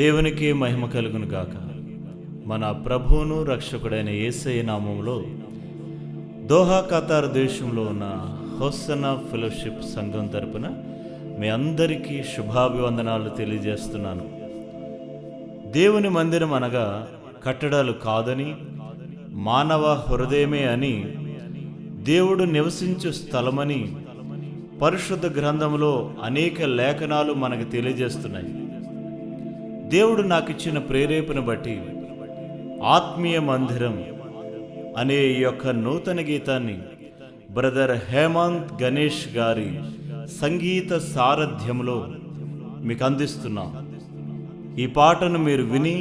దేవునికి మహిమ కలుగును గాక. మన ప్రభువును రక్షకుడైన యేసయ్య నామంలో దోహా ఖతార్ దేశంలో ఉన్న హోసన ఫెలోషిప్ సంఘం తరపున మీ అందరికీ శుభాభివందనాలు తెలియజేస్తున్నాను. దేవుని మందిరం అనగా కట్టడాలు కాదని మానవ హృదయమే అని దేవుడు నివసించు స్థలమని పరిశుద్ధ గ్రంథంలో అనేక లేఖనాలు మనకు తెలియజేస్తున్నాయి. దేవుడు నాకు ఇచ్చిన ప్రేరేపణ బట్టి ఆత్మీయ మందిరం అనే ఈ యొక్క నూతన గీతాన్ని బ్రదర్ హేమంత్ గణేష్ గారి సంగీత సారథ్యంలో మీకు అందిస్తున్నాం. ఈ పాటను మీరు విని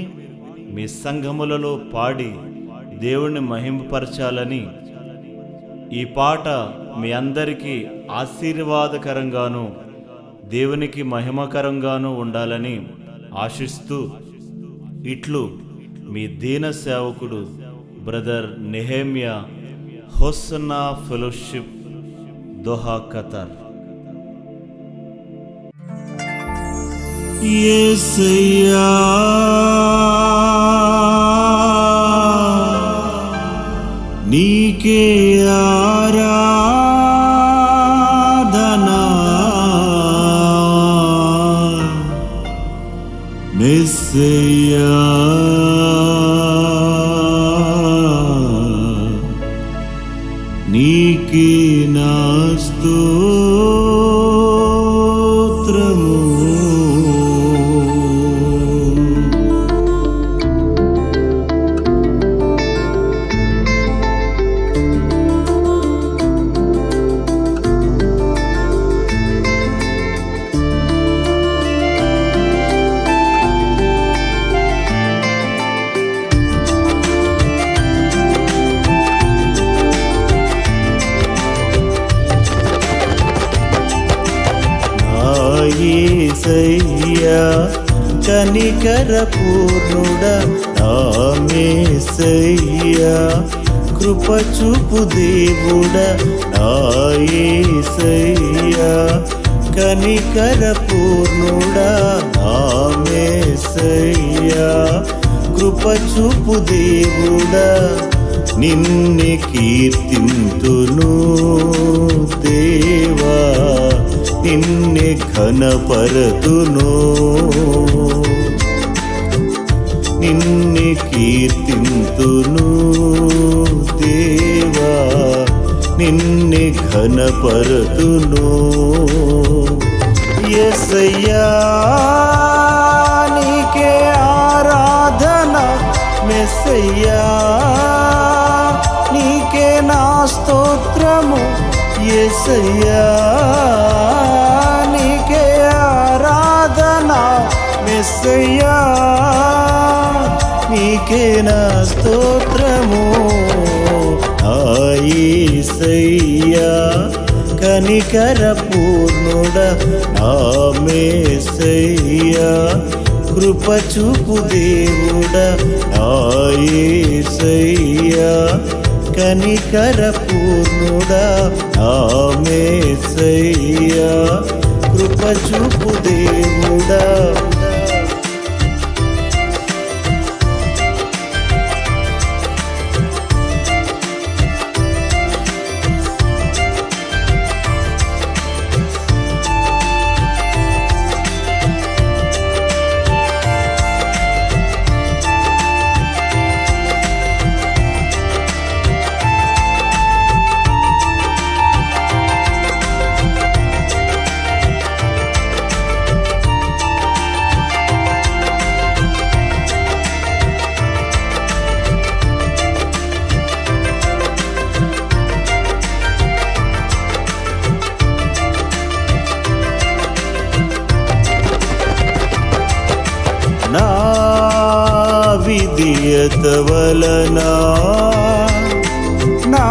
మీ సంఘములలో పాడి దేవుణ్ణి మహింపరచాలని ఈ పాట మీ అందరికీ ఆశీర్వాదకరంగాను దేవునికి మహిమకరంగాను ఉండాలని ఆశిస్తూ ఇట్లు మీ దీన సేవకుడు brother Nehemiah Hosanna fellowship Doha Qatar. యేసయ్యా నీకే నీకే నా స్తోత్రము కనికర నామేసయ్యా కృప చూపు దేవుడ నాయసయ్యా కనికర నామేసయ్యా కృప చూపు దేవుడా నిన్నే కీర్తింతును దేవా. నిన్నే ఘనపరతును నిన్నే కీర్తింతును దేవా నిన్నే ఘనపరతును. ఎసయ్యా నీకే ఆరాధన. మెస్సయ్యా నీకే నా స్తోత్రము. ఎసయ్యా నీకే ఆరాధన. మెస్సయ్యా నీకే నా స్తోత్రము. ఆయేసయ్యా కనికర పూర్ణుడ ఆమేసయ్యా కృప చూపు దేవుడ ఆయేసయ్యా కనికర పూర్ణుడ ఆమేసయ్యా కృప చూపు దేవుడా. విధియత నా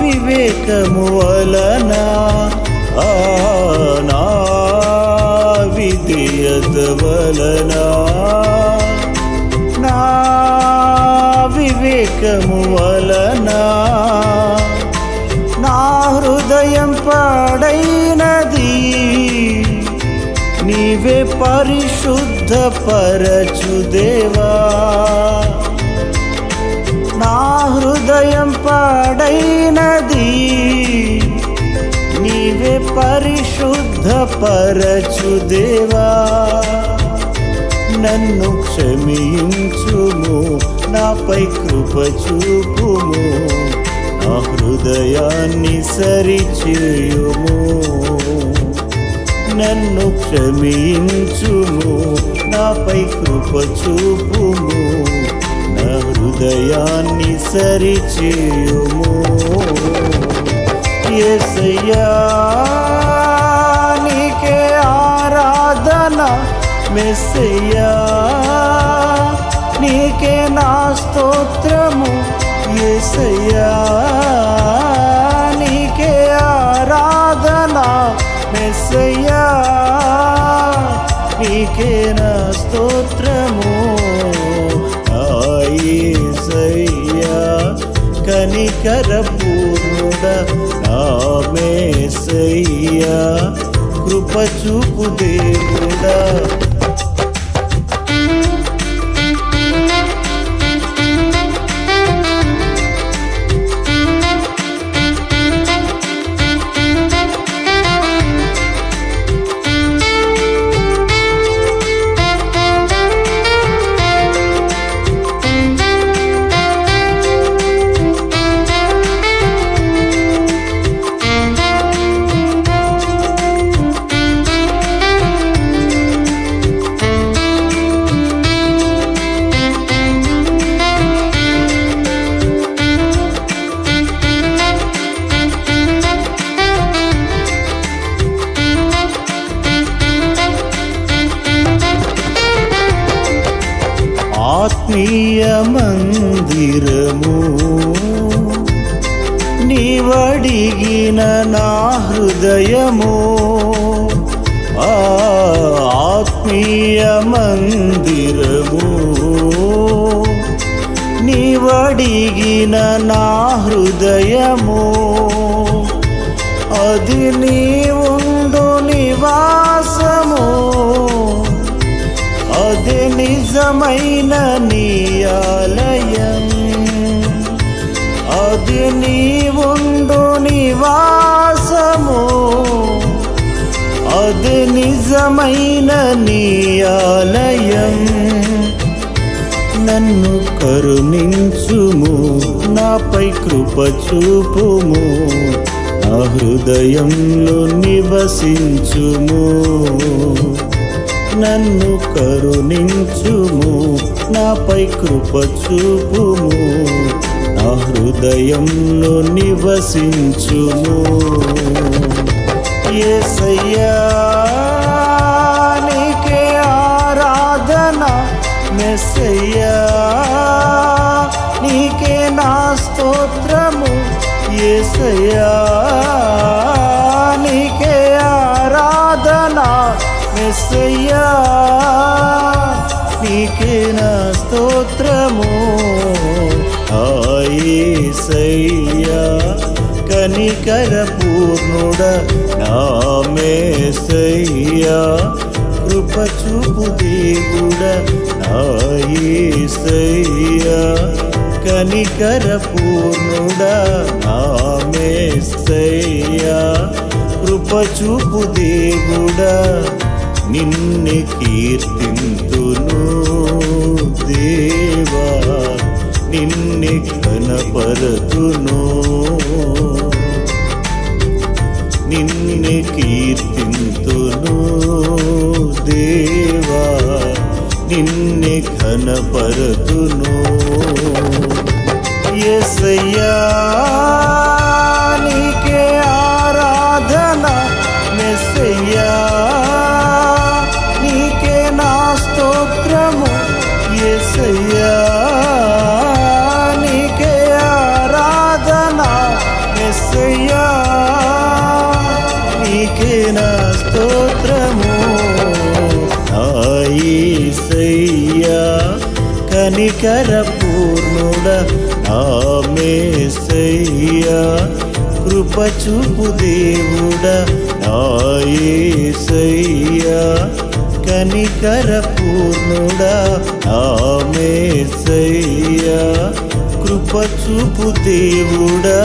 వివేకము వలన నా విధేయత వలన నా వివేకము వలన నా హృదయం పాడైనది నీవే పరిశుద్ధ శుద్ధపరచుదేవా నా హృదయం పాడైనది నీవే పరిశుద్ధపరచుదేవా నన్ను క్షమించుము నాపై కృప చూపుము నా హృదయాన్ని సరిచేయుము. నన్ను క్షమించుము కృపచూపుము నా హృదయాన్ని సరిచేయుము. యేసయ్యా నీకే ఆరాధన మెస్సయ్యా నీకే నా స్తోత్రము. యేసయ్యా కృప చూపు దేవుడా. నీవడిగిన నా హృదయము ఆత్మీయ మందిరము. నీవడిగిన నా హృదయము అది నీ నన్ను కరుణించుము నాపై కృప చూపుము నా హృదయంలో నివసించుము. నన్ను కరుణించుము నాపై కృప చూపుము నా హృదయంలో నివసించుము. యేసయ్యా మెస్సయ్యా నీకే నా స్తోత్రము. ఆయేసయ్యా కనికర పూర్ణుడ నామేసయ్యా కృప చూపు దేవుడ నాయసయ్యా కనికర పూర్ణుడ నామేసయ్యా కృప చూపు దేవుడా నిన్నే కీర్తింతును దేవా నిన్నే కనపరతును నిన్నే కీర్తింతును దేవా నిన్ను ఘనపరతును. ఎసయ్యా కనికర పూర్ణుడ ఆమెసయ్యా కృప చూపు దేవుడ ఆయేసయ్యా కనికర పూర్ణుడ ఆమెసయ్యా కృప చూపు దేవుడా.